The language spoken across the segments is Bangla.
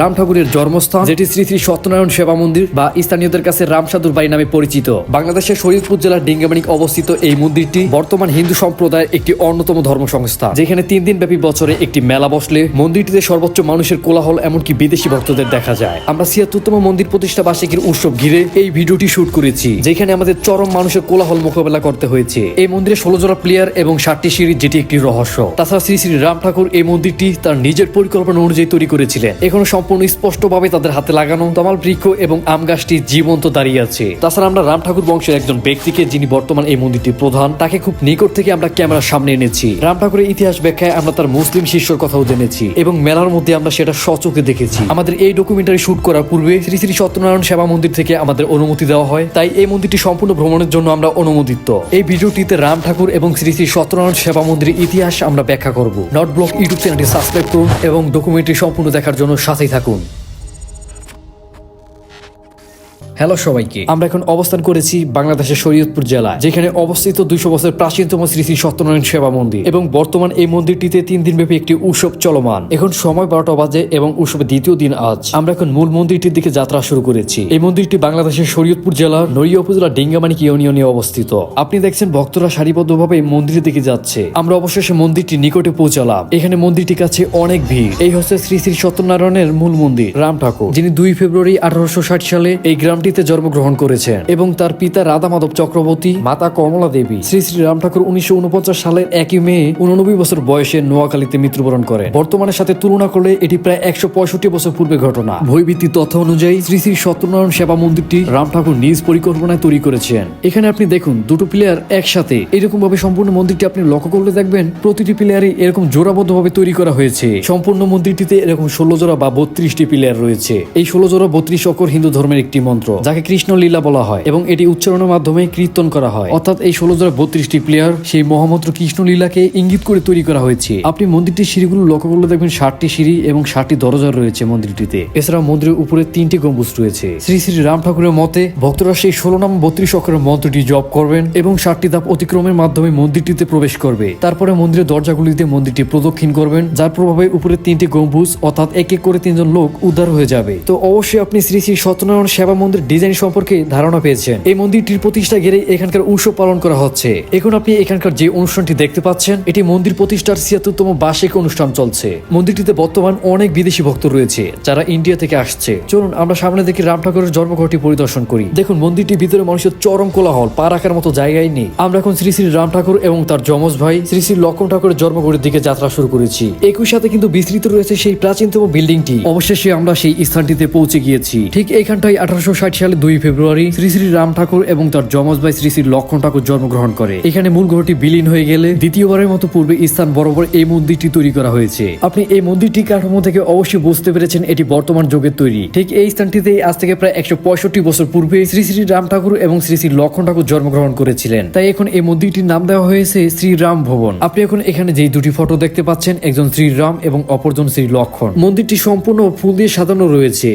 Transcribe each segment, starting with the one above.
রাম ঠাকুরের জন্মস্থান, যেটি শ্রী শ্রী সত্যনারায়ণ সেবা মন্দির বা স্থানীয়দের কাছে রামসাধুর বাড়ি নামে পরিচিত। বাংলাদেশের শরীয়তপুর জেলার ডিঙ্গামানিক অবস্থিত এই মন্দিরটি বর্তমান হিন্দু সম্প্রদায়ের একটি অন্যতম ধর্ম সংস্থা যেখানে তিন দিন ব্যাপী বছরে একটি মেলা বসলে মন্দিরটিতে সর্বোচ্চ মানুষের কোলাহল এমনকি বিদেশি ভক্তদের দেখা যায়। আমরা ছিয়াত্তরতম মন্দির প্রতিষ্ঠা বার্ষিকীর উৎসব ঘিরে এই ভিডিওটি শুট করেছি, যেখানে আমাদের চরম মানুষের কোলাহল মোকাবেলা করতে হয়েছে। এই মন্দিরে ষোলো জোড়া প্লেয়ার এবং ষাটটি সিঁড়ি, যেটি একটি রহস্য। তাছাড়া শ্রী শ্রী রাম ঠাকুর এই মন্দিরটি তার নিজের পরিকল্পনা অনুযায়ী তৈরি করেছিলেন। এখনও সম্পূর্ণ স্পষ্টভাবে তাদের হাতে লাগানো তমাল বৃক্ষ এবং আম গাছটি জীবন্ত দাঁড়িয়ে আছে। তাছাড়া আমরা রাম ঠাকুর বংশের একজন ব্যক্তিকে, যিনি বর্তমান এই মন্দিরটির প্রধান, তাকে খুব নিকট থেকে আমরা ক্যামেরার সামনে এনেছি। রাম ঠাকুরের ইতিহাস ব্যাখ্যায় আমরা তার মুসলিম শিষ্যর কথাও জেনেছি এবং মেলার মধ্যে আমরা সেটা সচোখে দেখেছি। আমাদের এই ডকুমেন্টারি শুট করার পূর্বে শ্রী শ্রী সত্যনারায়ণ সেবা মন্দির থেকে আমাদের অনুমতি দেওয়া হয়, তাই এই মন্দিরটি সম্পূর্ণ ভ্রমণের জন্য আমরা অনুমোদিত। এই ভিডিওটিতে রাম ঠাকুর এবং শ্রী শ্রী সত্যনারায়ণ সেবা মন্দিরের ইতিহাস আমরা ব্যাখ্যা করব। নট ব্লক ইউটিউব চ্যানেলটি সাবস্ক্রাইব করুন এবং ডকুমেন্টারি সম্পূর্ণ দেখার জন্য সাথেই থাকুন। হ্যালো সবাইকে। আমরা এখন অবস্থান করেছি বাংলাদেশের শরীয়তপুর জেলায়, যেখানে অবস্থিত দুইশো বছর প্রাচীনতম শ্রী শ্রী সত্যনারায়ণ সেবা মন্দির এবং বর্তমান এই মন্দিরটিতে তিন দিন ব্যাপী একটি উৎসব চলমান। এখন সময় বারোটা বাজে এবং উৎসবের দ্বিতীয় দিন আজ। আমরা এখন মূল মন্দিরটির দিকে যাত্রা শুরু করেছি। এই মন্দিরটি বাংলাদেশের শরীয়তপুর জেলার নড়িয়া উপজেলা ডিঙ্গামানিক ইউনিয়নে অবস্থিত। আপনি দেখছেন ভক্তরা সারিবদ্ধভাবে এই মন্দিরের দিকে যাচ্ছে। আমরা অবশেষে মন্দিরটি নিকটে পৌঁছালাম। এখানে মন্দিরটির কাছে অনেক ভিড়। এই হচ্ছে শ্রী শ্রী সত্যনারায়ণের মূল মন্দির, রাম ঠাকুর, যিনি দুই ফেব্রুয়ারি আঠারোশো ষাট সালে এই গ্রামটিতে জন্মগ্রহণ করেছেন এবং তার পিতা রাধা মাধব চক্রবর্তী, মাতা কমলা দেবী। শ্রী শ্রী রাম ঠাকুর উনিশশো সালের একই মে উননব্বই বছর বয়সে নোয়াখালীতে মৃত্যুবরণ করেন। বর্তমানের সাথে তুলনা করলে এটি প্রায় একশো পঁয়ষট্টি বছর পূর্বে ঘটনা। বইভিত্তিক তথ্য অনুযায়ী শ্রী শ্রী সত্যনারায়ণ সেবা মন্দিরটি রাম ঠাকুর নিজ পরিকল্পনায় তৈরি করেছেন। এখানে আপনি দেখুন, দুটো প্লেয়ার একসাথে। এরকম ভাবে সম্পূর্ণ মন্দিরটি আপনি লক্ষ্য করলে দেখবেন, প্রতিটি প্লেয়ারই এরকম জোড়াবদ্ধ ভাবে তৈরি করা হয়েছে। সম্পূর্ণ মন্দিরটিতে এরকম ষোলো জোড়া বা বত্রিশটি প্লেয়ার রয়েছে। এই ষোলো জোড়া, বত্রিশ অক্ষর হিন্দু ধর্মের একটি মন্ত্র। যাকে কৃষ্ণ লীলা বলা হয় এবং এটি উচ্চারণের মাধ্যমে কীর্তন করা হয়। অর্থাৎ এই ষোলো জোড়া বত্রিশটি প্লেয়ার সেই মহামন্ত্র কৃষ্ণ লীলাকে ইঙ্গিত করে তৈরি করা হয়েছে। আপনি মন্দিরটির সিঁড়িগুলো লক্ষ্য করলে দেখবেন ষাটটি সিঁড়ি এবং ষাটটি দরজা রয়েছে মন্দিরটিতে। এছাড়া মন্দিরের উপরে তিনটি গম্বুজ রয়েছে। শ্রী শ্রী রাম ঠাকুরের মতে, ভক্তরা সেই ষোলো নাম বত্রিশ অক্ষরের মন্ত্রটি জপ করবেন এবং ষাটটি ধাপ অতিক্রমের মাধ্যমে মন্দিরটিতে প্রবেশ করবে। তারপরে মন্দিরের দরজাগুলিতে মন্দিরটি প্রদক্ষিণ করবেন, যার প্রভাবে উপরে তিনটি গম্বুজ অর্থাৎ এক এক করে তিনজন লোক উদ্ধার হয়ে যাবে। তো অবশ্যই আপনি শ্রী শ্রী সত্যনারায়ণ সেবা মন্দির ডিজাইন সম্পর্কে ধারণা পেয়েছেন এই মন্দিরটির প্রতিষ্ঠা ঘিরে এখানকার উৎসব পালন করা হচ্ছে। এখন আপনি এখানকার যে অনুষ্ঠানটি দেখতে পাচ্ছেন, এটি মন্দির প্রতিষ্ঠার ছিয়াত্তরতম বার্ষিক অনুষ্ঠান চলছে। মন্দিরটিতে বর্তমান অনেক বিদেশি ভক্ত রয়েছে, যারা ইন্ডিয়া থেকে আসছে। চলুন আমরা সামনে দেখি রাম ঠাকুরের জন্মঘরটি পরিদর্শন করি। দেখুন, মন্দিরটির ভিতরে মানুষের চরম কোলাহল, পা রাখার মতো জায়গায় নেই। আমরা এখন শ্রী শ্রী রাম ঠাকুর এবং তার যমজ ভাই, শ্রী শ্রী লক্ষ্মণ ঠাকুরের জন্মঘরের দিকে যাত্রা শুরু করেছি। একই সাথে কিন্তু বিস্তৃত রয়েছে সেই প্রাচীনতম বিল্ডিংটি। অবশেষে আমরা সেই স্থানটিতে পৌঁছে গিয়েছি। ঠিক এইখানটাই আঠারোশো ষাট সালে দুই ফেব্রুয়ারি শ্রী শ্রী রাম ঠাকুর এবং তার যমজ ভাই শ্রী শ্রী লক্ষণ ঠাকুর জন্মগ্রহণ করে। এখানে মূল ঘরটি বিলীন হয়ে গেলে দ্বিতীয়বারের মতো পূর্বে স্থান বরাবর এই মন্দিরটি তৈরি করা হয়েছে। আপনি এই মন্দিরটি কাঠামো থেকে অবশ্যই বুঝতে পেরেছেন এটি বর্তমান যুগের তৈরি। ঠিক এই স্থানটিতে আজ থেকে প্রায় একশো পঁয়ষট্টি বছর পূর্বে শ্রী শ্রী রাম ঠাকুর এবং শ্রী শ্রী লক্ষণ ঠাকুর জন্মগ্রহণ করেছিলেন। তাই এখন এই মন্দিরটির নাম দেওয়া হয়েছে শ্রী রাম ভবন। আপনি এখন এখানে যেই দুটি ফটো দেখতে পাচ্ছেন, একজন শ্রী রাম এবং অপরজন শ্রী লক্ষণ। মন্দিরটি সম্পূর্ণ ফুল দিয়ে সাজানো রয়েছে।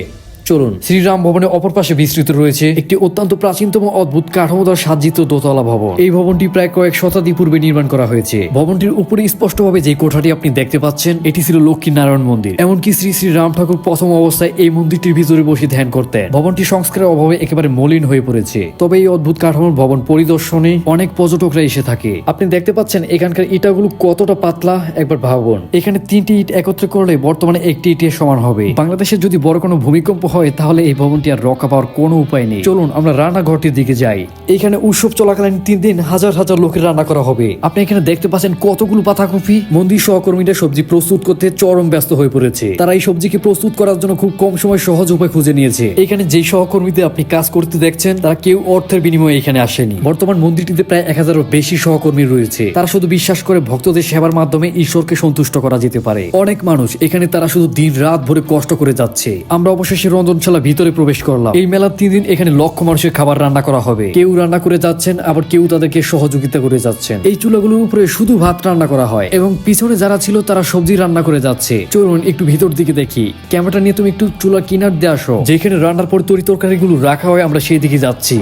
চলুন। শ্রীরাম ভবনের অপর পাশে বিস্তৃত রয়েছে একটি অত্যন্ত প্রাচীনতম অদ্ভুত কাঠামোদার সাজ্জিত দোতলা ভবন। এই ভবনটি প্রায় কয়েক শতাব্দী পূর্বে নির্মাণ করা হয়েছে। ভবনটির উপরে স্পষ্টভাবে যে কোঠাটি আপনি দেখতে পাচ্ছেন, এটি ছিল লক্ষ্মী নারায়ণ মন্দির। এমনকি শ্রী শ্রী রাম ঠাকুর প্রথম অবস্থায় এই মন্দিরটির ভিতরে বসে ধ্যান করতেন। ভবনটি সংস্কারের অভাবে একেবারে মলিন হয়ে পড়েছে। তবে এই অদ্ভুত কাঠামোর ভবন পরিদর্শনে অনেক পর্যটকরা এসে থাকে। আপনি দেখতে পাচ্ছেন এখানকার ইটাগুলো কতটা পাতলা, একবার ভাবুন। এখানে তিনটি ইট একত্রে করলে বর্তমানে একটি ইটের সমান হবে। বাংলাদেশের যদি বড় কোনো ভূমিকম্প হয় তাহলে এই ভবনটি আর রক্ষা পাওয়ার কোনো উপায় নেই। চলুন, আমরা রান্নাঘরটির দিকে যাই। এখানে উৎসব চলাকালীন তিন দিন হাজার হাজার লোকের রান্না করা হবে। আপনি এখানে দেখতে পাচ্ছেন কতগুলো পাতাকপি। মন্দির সহকর্মীরা সবজি প্রস্তুত করতে চরম ব্যস্ত হয়ে পড়েছে। তারা এই সবজিকে প্রস্তুত করার জন্য খুব কম সময় সহজ উপায় খুঁজে নিয়েছে। এখানে যেই সহকর্মীদের আপনি কাজ করতে দেখছেন, তারা কেউ অর্থের বিনিময়ে এখানে আসেনি। বর্তমান মন্দিরটিতে প্রায় এক হাজারও বেশি সহকর্মী রয়েছে। তারা শুধু বিশ্বাস করে ভক্তদের সেবার মাধ্যমে ঈশ্বরকে সন্তুষ্ট করা যেতে পারে। অনেক মানুষ এখানে তারা শুধু দিন রাত ভরে কষ্ট করে যাচ্ছে। আমরা অবশেষে রন্ধনশালা ভিতরে প্রবেশ করলাম। এই মেলার তিন দিন এখানে লক্ষ মানুষের খাবার রান্না করা হবে। কেউ রান্না করে যাচ্ছেন, আবার কেউ তাদেরকে সহযোগিতা করে যাচ্ছেন। এই চুলাগুলোর উপরে শুধু ভাত রান্না করা হয় এবং পিছনে যারা ছিল তারা সবজি রান্না করে যাচ্ছে। চলুন একটু ভিতর দিকে দেখি। ক্যামেরাটা নিয়ে তুমি একটু চুলা কিনার দিয়ে আসো। যেখানে রান্নার পর তরি তরকারিগুলো রাখা হয়, আমরা সেই দিকে যাচ্ছি।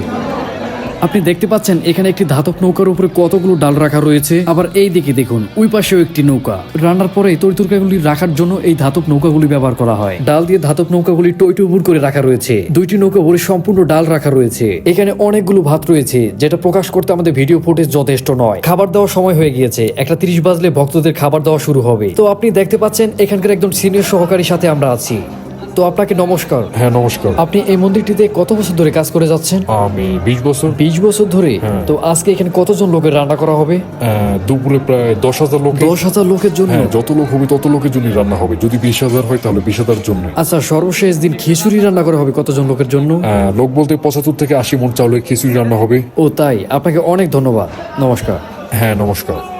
আপনি দেখতে পাচ্ছেন, এখানে একটি ধাতব নৌকার উপরে কতগুলো ডাল রাখা রয়েছে। আবার এই দিকে দেখুন, ওই পাশেও একটি নৌকা। রান্নার পরে তরিতরকারিগুলি রাখার জন্য এই ধাতব নৌকাগুলি ব্যবহার করা হয়। ডাল দিয়ে ধাতব নৌকাগুলি টইটুবুর করে রাখা রয়েছে। দুইটি নৌকা ভরে সম্পূর্ণ ডাল রাখা রয়েছে। এখানে অনেকগুলো ভাত রয়েছে, যেটা প্রকাশ করতে আমাদের ভিডিও ফুটেজ যথেষ্ট নয়। খাবার দেওয়ার সময় হয়ে গিয়েছে, একটা তিরিশ বাজলে ভক্তদের খাবার দেওয়া শুরু হবে। তো আপনি দেখতে পাচ্ছেন, এখানকার একজন সিনিয়র সহকারীর সাথে আমরা আছি। তো আপনাকে নমস্কার। হ্যাঁ নমস্কার। আপনি এই মন্দিরটিতে কত বছর ধরে কাজ করে যাচ্ছেন? আমি বিশ বছর। বিশ বছর ধরে? তো আজকে এখানে কতজন লোকের রান্না করা হবে? আহ, দুপুরে প্রায় দশ হাজার লোক। দশ হাজার লোকের জন্য? হ্যাঁ যত লোক হবে তত লোকের জন্য রান্না হবে। যদি বিশ হাজার হয় তাহলে বিশ হাজার জন্য। আচ্ছা সর্বশেষ দিন খিচুড়ি রান্না করা হবে কতজন লোকের জন্য? আহ, লোক বলতে পঁচাত্তর থেকে আশি মন চাউলের খিচুড়ি রান্না হবে। ও তাই আপনাকে অনেক ধন্যবাদ। নমস্কার। হ্যাঁ নমস্কার।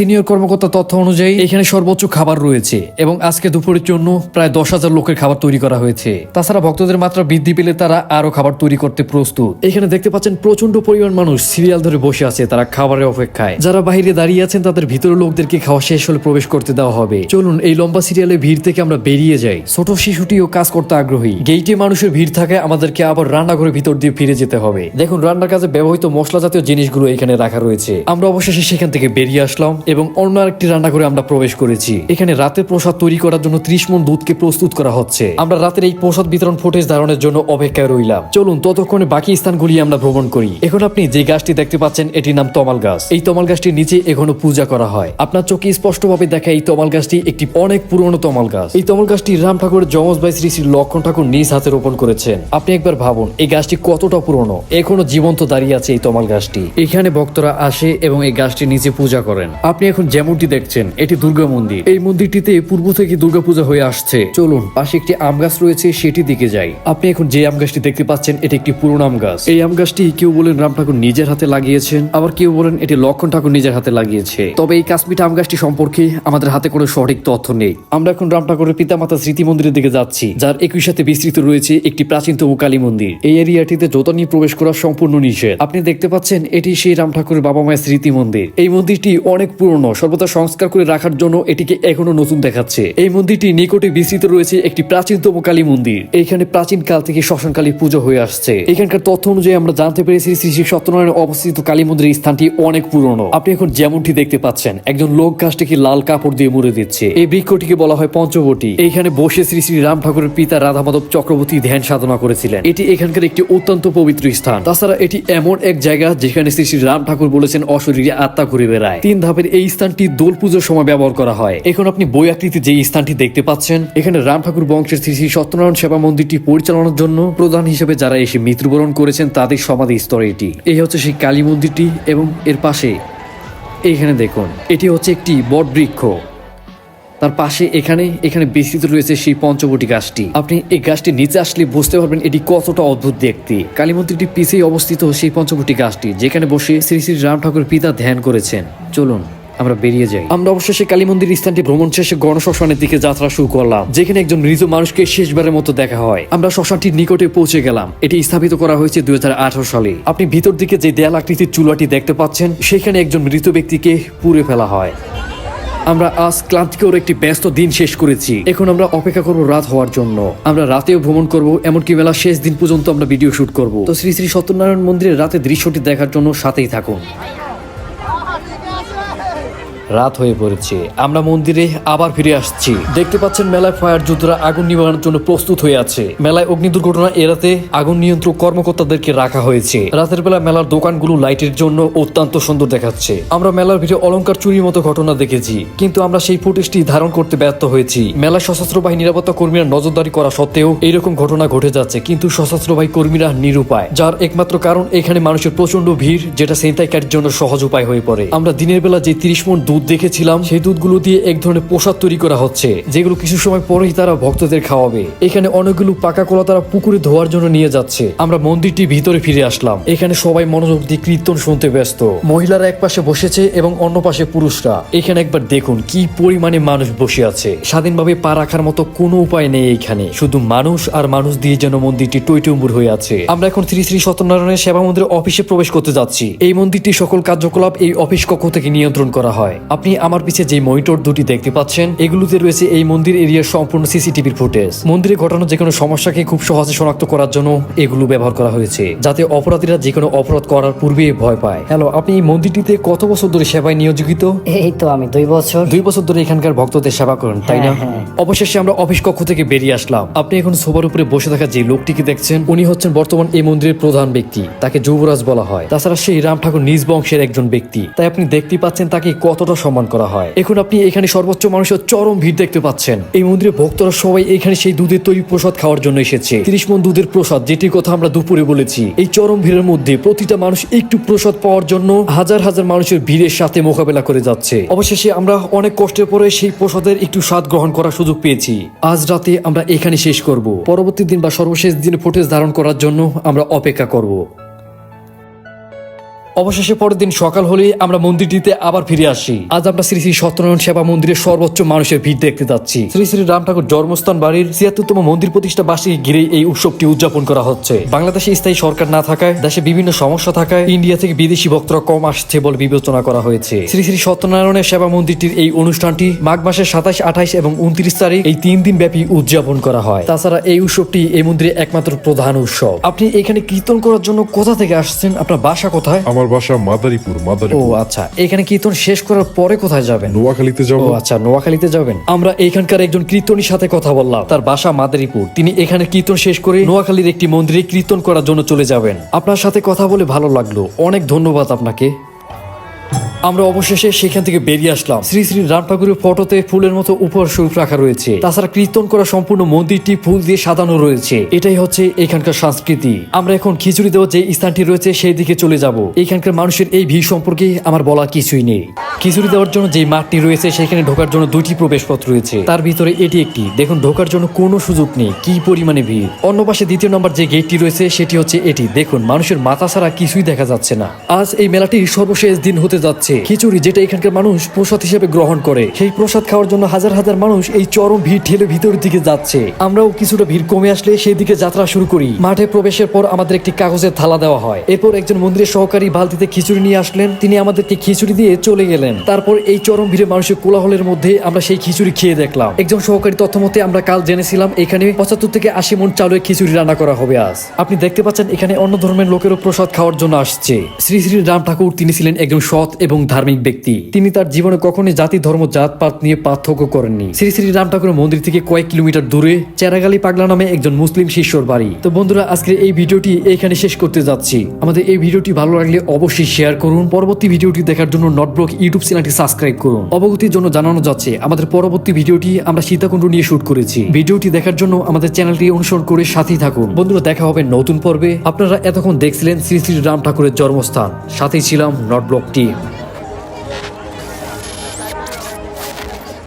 সিনিয়র কর্মকর্তা তথ্য অনুযায়ী এখানে সর্বোচ্চ খাবার রয়েছে এবং আজকে দুপুরের জন্য প্রায় দশ হাজার লোকের খাবার তৈরি করা হয়েছে। তাছাড়া ভক্তদের মাত্রা বৃদ্ধি পেলে তারা আরও খাবার তৈরি করতে প্রস্তুত। এখানে দেখতে পাচ্ছেন প্রচণ্ড পরিমাণ মানুষ সিরিয়াল ধরে বসে আছে তারা খাবারের অপেক্ষায়। যারা বাইরে দাঁড়িয়ে আছেন তাদের ভিতরে লোকদেরকে খাওয়া শেষ হলে প্রবেশ করতে দেওয়া হবে। চলুন এই লম্বা সিরিয়ালে ভিড় থেকে আমরা বেরিয়ে যাই। ছোট শিশুটিও কাজ করতে আগ্রহী। গেইটে মানুষের ভিড় থাকায় আমাদেরকে আবার রান্নাঘরের ভিতর দিয়ে ফিরে যেতে হবে। দেখুন, রান্নার কাজে ব্যবহৃত মশলা জাতীয় জিনিসগুলো এখানে রাখা রয়েছে। আমরা অবশেষে সেখান থেকে বেরিয়ে আসলাম এবং অন্য আরেকটি রান্নাঘরে আমরা প্রবেশ করেছি। এখানে রাতের প্রসাদ তৈরি করার জন্য ত্রিশ মন দুধকে প্রস্তুত করা হচ্ছে। আমরা রাতের এই প্রসাদ বিতরণ ফুটেজ ধারণের জন্য অপেক্ষায় রইলাম। চলুন, ততক্ষণে বাকি স্থানগুলি আমরা ভ্রমণ করি। এখন আপনি যে গাছটি দেখতে পাচ্ছেন, এটির নাম তমাল গাছ। এই তমাল গাছটির নিচে এখনও পূজা করা হয়। আপনার চোখে স্পষ্টভাবে দেখা এই তমাল গাছটি একটি অনেক পুরনো তমাল গাছ। এই তমাল গাছটি রাম ঠাকুরের যমজ ভাই শ্রী শ্রী লক্ষণ ঠাকুর নিজ হাতে রোপণ করেছেন। আপনি একবার ভাবুন, এই গাছটি কতটা পুরনো? এখনও জীবন্ত দাঁড়িয়ে আছে এই তমাল গাছটি। এখানে ভক্তরা আসে এবং এই গাছটির নিচে পূজা করেন। আপনি এখন যেমনটি দেখছেন, এটি দুর্গা মন্দির। এই মন্দিরটিতে পূর্ব থেকে দুর্গা পূজা হয়ে আসছে। চলুন, পাশে একটি আম গাছ রয়েছে সেটি দিকে যাই। আপনি এখন যে আম গাছটি দেখতে পাচ্ছেন, এটি একটি পুরনো আম গাছ। এই আম গাছটি কেউ বলেন রাম ঠাকুর নিজের হাতে লাগিয়েছেন, আবার কেউ বলেন এটি লক্ষণ ঠাকুর নিজের হাতে লাগিয়েছে। তবে এই কাশ্মীর আম গাছটি সম্পর্কে আমাদের হাতে কোনো সঠিক তথ্য নেই। আমরা এখন রাম ঠাকুরের পিতামাতা স্মৃতি মন্দিরের দিকে যাচ্ছি, যার একই সাথে বিস্তৃত রয়েছে একটি প্রাচীনতম কালী মন্দির। এই এরিয়াটিতে জোতা নিয়ে প্রবেশ করা সম্পূর্ণ নিষেধ। আপনি দেখতে পাচ্ছেন, এটি সেই রাম ঠাকুরের বাবা মায়ের স্মৃতি মন্দির। এই মন্দিরটি অনেক পুরনো সর্বদা সংস্কার করে রাখার জন্য এটিকে এখনও নতুন দেখাচ্ছে। এই মন্দিরটি নিকটে বিস্তৃত রয়েছে একটি প্রাচীনতম কালী মন্দির। এইখানে প্রাচীন কাল থেকে শ্মশান কালী পুজো হয়ে আসছে। এখানকার তথ্য অনুযায়ী আমরা জানতে পেরেছি শ্রী শ্রী সত্যনারায়ণ অবস্থিত কালী মন্দিরের স্থানটি অনেক পুরনো। আপনি এখন যেমনটি দেখতে পাচ্ছেন, একজন লোক গাছটিকে লাল কাপড় দিয়ে মুড়ে দিচ্ছে। এই বৃক্ষটিকে বলা হয় পঞ্চবটি। এইখানে বসে শ্রী শ্রী রাম ঠাকুরের পিতা রাধা মাধব চক্রবর্তী ধ্যান সাধনা করেছিলেন। এটি এখানকার একটি অত্যন্ত পবিত্র স্থান। তাছাড়া এটি এমন এক জায়গা যেখানে শ্রী শ্রী রাম ঠাকুর বলেছেন অশরীরে আত্মা ঘুরে বেড়ায়। তিন ধাপের এই স্থানটি দোল পুজোর সময় ব্যবহার করা হয়। এখন আপনি বই আকৃতির যে স্থানটি দেখতে পাচ্ছেন, এখানে রাম ঠাকুর বংশের শ্রী শ্রী সত্যনারায়ণ সেবা মন্দিরটি পরিচালনার জন্য প্রধান হিসেবে যারা এসে মৃত্যুবরণ করেছেন, তাদের সমাধি স্তরে এটি। এই হচ্ছে সেই কালী মন্দিরটি এবং এর পাশে এইখানে দেখুন, এটি হচ্ছে একটি বট বৃক্ষ তার পাশে এখানে এখানে বিস্তৃত রয়েছে সেই পঞ্চবটি গাছটি। আপনি এই গাছটি নিচে আসলে বুঝতে পারবেন এটি কতটা অদ্ভুত দেখতে। কালী মন্দিরটি পিছিয়ে অবস্থিত সেই পঞ্চবটি গাছটি, যেখানে বসে শ্রী শ্রী রাম ঠাকুর পিতা ধ্যান করেছেন। চলুন। আমরা বেরিয়ে যাই। আমরা অবশেষে কালী মন্দির স্থানটি ভ্রমণ শেষে গণশ্মশানের দিকে যাত্রা শুরু করলাম, যেখানে একজন মৃত মানুষকে শেষবারের মতো দেখা হয়। আমরা শ্মশানটির নিকটে পৌঁছে গেলাম। এটি স্থাপিত করা হয়েছে দু হাজার আঠেরো সালে। আপনি ভিতর দিকে যে দেয়াল আকৃতির চুলাটি দেখতে পাচ্ছেন, সেখানে একজন মৃত ব্যক্তিকে পুড়ে ফেলা হয়। আমরা আজ ক্লান্তিকর একটি ব্যস্ত দিন শেষ করেছি। এখন আমরা অপেক্ষা করব রাত হওয়ার জন্য। আমরা রাতেও ভ্রমণ করব, এমনকি মেলা শেষ দিন পর্যন্ত আমরা ভিডিও শুট করব। তো শ্রী শ্রী সত্যনারায়ণ মন্দিরের রাতে দৃশ্যটি দেখার জন্য সাথেই থাকুন। রাত হয়ে পড়েছে। আমরা মন্দিরে আবার ফিরে আসছি। দেখতে পাচ্ছেন মেলায় ফায়ার যোদ্ধারা আগুন নিবারণের জন্য প্রস্তুত হয়ে আছে। মেলায় অগ্নি দুর্ঘটনা এড়াতে আগুন নিয়ন্ত্রক কর্মকর্তাদেরকে রাখা হয়েছে। রাতের বেলা মেলার দোকানগুলো লাইটের জন্য অত্যন্ত সুন্দর দেখাচ্ছে। আমরা মেলার ভিতরে অলংকার চুরির মতো ঘটনা দেখেছি, কিন্তু আমরা সেই ফুটেজটি ধারণ করতে ব্যর্থ হয়েছি। মেলার সশস্ত্র বাহিনী নিরাপত্তা কর্মীরা নজরদারি করা সত্ত্বেও এইরকম ঘটনা ঘটে যাচ্ছে, কিন্তু সশস্ত্র বাহিনী কর্মীরা নিরুপায়, যার একমাত্র কারণ এখানে মানুষের প্রচণ্ড ভিড়, যেটা ছিনতাইকারীর জন্য সহজ উপায় হয়ে পড়ে। আমরা দিনের বেলা যে তিরিশ মন দুধ দেখেছিলাম। সেই দুধগুলো দিয়ে এক ধরনের প্রসাদ তৈরি করা হচ্ছে, যেগুলো কিছু সময় পরেই তারা ভক্তদের খাওয়াবে। এখানে অনেকগুলো পাকা কলা তারা পুকুরে ধোয়ার জন্য নিয়ে যাচ্ছে। আমরা মন্দিরটি ভিতরে ফিরে আসলাম। এখানে সবাই মনোযোগ দিয়ে কীর্তন শুনতে ব্যস্ত। মহিলারা এক পাশে বসেছে এবং অন্য পাশে পুরুষরা। এখানে একবার দেখুন কি পরিমাণে মানুষ বসে আছে। স্বাধীনভাবে পা রাখার মতো কোনো উপায় নেই এখানে। শুধু মানুষ আর মানুষ দিয়ে যেন মন্দিরটি টইটুম্বুর হয়ে আছে। আমরা এখন শ্রী শ্রী সত্যনারায়ণের সেবা মন্দিরের অফিসে প্রবেশ করতে যাচ্ছি। এই মন্দিরটি সকল কার্যকলাপ এই অফিস কক্ষ থেকে নিয়ন্ত্রণ করা হয়। আপনি আমার পিছে যে মনিটর দুটি দেখতে পাচ্ছেন এগুলোতে রয়েছে এই মন্দির এরিয়ার সম্পূর্ণ সিসিটিভির ফুটেজ। মন্দিরে ঘটানো যে কোনো সমস্যাকে খুব সহজে শনাক্ত করার জন্য এগুলো ব্যবহার করা হয়েছে যাতে অপরাধীরা যে কোনো অপরাধ করার পূর্বে ভয় পায়। হ্যালো আপনি এই মন্দিরটিতে কত বছর ধরে সেবায় নিয়োজিত? এই তো আমি দুই বছর। দুই বছর ধরে এখানকার ভক্তদের সেবা করেন তাই না? হ্যাঁ, হ্যাঁ। অবশেষে আমরা অফিস কক্ষ থেকে বেরিয়ে আসলাম। আপনি এখন সোফার উপরে বসে থাকা যে লোকটিকে দেখছেন উনি হচ্ছেন বর্তমান এই মন্দিরের প্রধান ব্যক্তি তাকে যুবরাজ বলা হয়। তাছাড়া সেই রাম ঠাকুর নিজ বংশের একজন ব্যক্তি। তাই আপনি দেখতে পাচ্ছেন তাকে কতটা সম্মান করা হয়। এখন আপনি এখানে সর্বোচ্চ মানুষের চরম ভিড় দেখতে পাচ্ছেন। এই মন্দিরে ভক্তরা সবাই এখানে সেই দুধের তৈরি প্রসাদ খাওয়ার জন্য এসেছে। তিরিশ মন দুধের প্রসাদ, যেটির কথা আমরা দুপুরে বলেছি। এই চরম ভিড়ের মধ্যে প্রতিটা মানুষ একটু প্রসাদ পাওয়ার জন্য হাজার হাজার মানুষের ভিড়ের সাথে মোকাবেলা করে যাচ্ছে। অবশেষে আমরা অনেক কষ্টের পরে সেই প্রসাদের একটু স্বাদ গ্রহণ করার সুযোগ পেয়েছি। আজ রাতে আমরা এখানে শেষ করব। পরবর্তী দিন বা সর্বশেষ দিনে ফুটেজ ধারণ করার জন্য আমরা অপেক্ষা করব। অবশেষে পরের দিন সকাল হলে আমরা মন্দিরটিতে আবার ফিরে আসি। আজ আমরা শ্রী শ্রী সত্যনারায়ণ সেবা মন্দিরের সর্বোচ্চ মানুষের ভিড় দেখতে যাচ্ছি। শ্রী শ্রী রাম ঠাকুর জন্মস্থান বাড়ির ছিয়াত্তরতম মন্দির প্রতিষ্ঠা বার্ষিকী ঘিরে এই উৎসবটি উদযাপন করা হচ্ছে। বাংলাদেশে স্থায়ী সরকার না থাকায়, দেশে বিভিন্ন সমস্যা থাকায়, ইন্ডিয়া থেকে বিদেশি ভক্তরা কম আসছে বলে বিবেচনা করা হয়েছে। শ্রী শ্রী সত্যনারায়ণের সেবা মন্দিরটির এই অনুষ্ঠানটি মাঘ মাসের সাতাশ আঠাইশ এবং উনত্রিশ তারিখ এই তিন দিন ব্যাপী উদযাপন করা হয়। তাছাড়া এই উৎসবটি এই মন্দিরের একমাত্র প্রধান উৎসব। আপনি এখানে কীর্তন করার জন্য কোথা থেকে আসছেন? আপনার বাসা কোথায়? আমার বাসা মাদারীপুর ও মাদারীপুর আচ্ছা। এখানে কীর্তন শেষ করার পরে কোথায় যাবেন? নোয়াখালীতে ও যাব আচ্ছা নোয়াখালীতে যাবেন। আমরা এখানকার একজন কীর্তনীর সাথে কথা বললাম। তার বাসা মাদারীপুর। তিনি এখানে কীর্তন শেষ করে নোয়াখালীর একটি মন্দিরে কীর্তন করার জন্য চলে যাবেন। আপনার সাথে কথা বলে ভালো লাগল। অনেক ধন্যবাদ আপনাকে। আমরা অবশেষে সেখান থেকে বেরিয়ে আসলাম। শ্রী শ্রী রাম ঠাকুরের ফটোতে ফুলের মতো উপর স্বরূপ রাখা রয়েছে। তাছাড়া কীর্তন করা সম্পূর্ণ মন্দিরটি ফুল দিয়ে সাজানো রয়েছে। এটাই হচ্ছে এখানকার সংস্কৃতি। আমরা এখন খিচুড়ি দেওয়া যে স্থানটি রয়েছে, সেই দিকে চলে যাব। এখানকার মানুষের এই ভিড় সম্পর্কে আমার বলার কিছুই নেই। খিচুড়ি দেওয়ার জন্য যে মাঠটি রয়েছে, সেখানে ঢোকার জন্য দুইটি প্রবেশপথ রয়েছে। তার ভিতরে এটি একটি। দেখুন, ঢোকার জন্য কোনো সুযোগ নেই। কি পরিমাণে ভিড়। অন্য পাশে দ্বিতীয় নম্বর যে গেটটি রয়েছে, সেটি হচ্ছে এটি। দেখুন, মানুষের মাথা ছাড়া কিছুই দেখা যাচ্ছে না। আজ এই মেলাটির সর্বশেষ দিন হতে যাচ্ছে। খিচুড়ি যেটা এখানকার মানুষ প্রসাদ হিসেবে গ্রহণ করে। সেই প্রসাদ খাওয়ার জন্য হাজার হাজার মানুষ এই চরম ভিড় ঠেলে ভিতরের দিকে যাচ্ছে। আমরাও কিছুটা ভিড় কমে আসলে সেই দিকে যাত্রা শুরু করি। মাঠে প্রবেশের পর আমাদের একটি কাগজের থালা দেওয়া হয়। এরপর একজন মন্দিরের সহকারী বালতিতে খিচুড়ি নিয়ে আসলেন। তিনি আমাদেরকে খিচুড়ি দিয়ে চলে গেলেন। তারপর এই চরম ভিড়ে মানুষের কোলাহলের মধ্যে আমরা সেই খিচুড়ি খেয়ে দেখলাম। একজন সহকারী তথ্য মতে আমরা কাল জেনেছিলাম, এখানে পঁচাত্তর থেকে আশি মন চালের খিচুড়ি রান্না করা হবে আজ। আপনি দেখতে পাচ্ছেন, এখানে অন্য ধর্মের লোকেরও প্রসাদ খাওয়ার জন্য আসছে। শ্রী শ্রী রাম ঠাকুর, তিনি ছিলেন একজন সৎ এবং ধার্মিক ব্যক্তি। তিনি তার জীবনে কখনোই জাতি, ধর্ম, জাতপাত নিয়ে পার্থক্য করেননি। শ্রী শ্রী রাম ঠাকুরের মন্দির থেকে কয়েক কিলোমিটার দূরে চেরাগালি পাগলা নামে একজন মুসলিম শিষ্যর বাড়ি। তো বন্ধুরা আজকে এই ভিডিওটি এখানে শেষ করতে যাচ্ছি। আমাদের এই ভিডিওটি ভালো লাগলে অবশ্যই শেয়ার করুন। পরবর্তী ভিডিওটি দেখার জন্য নটব্লক ইউটিউব চ্যানেলটি সাবস্ক্রাইব করুন। অবগতির জন্য জানানো যাচ্ছে, আমাদের পরবর্তী ভিডিওটি আমরা সীতাকুণ্ড নিয়ে শুট করেছি। ভিডিওটি দেখার জন্য আমাদের চ্যানেলটি অনুসরণ করে সাথেই থাকুন। বন্ধুরা, দেখা হবে নতুন পর্বে। আপনারা এতক্ষণ দেখছিলেন শ্রী শ্রী রাম ঠাকুরের জন্মস্থান। সাথেই ছিলাম নটব্লক টিম।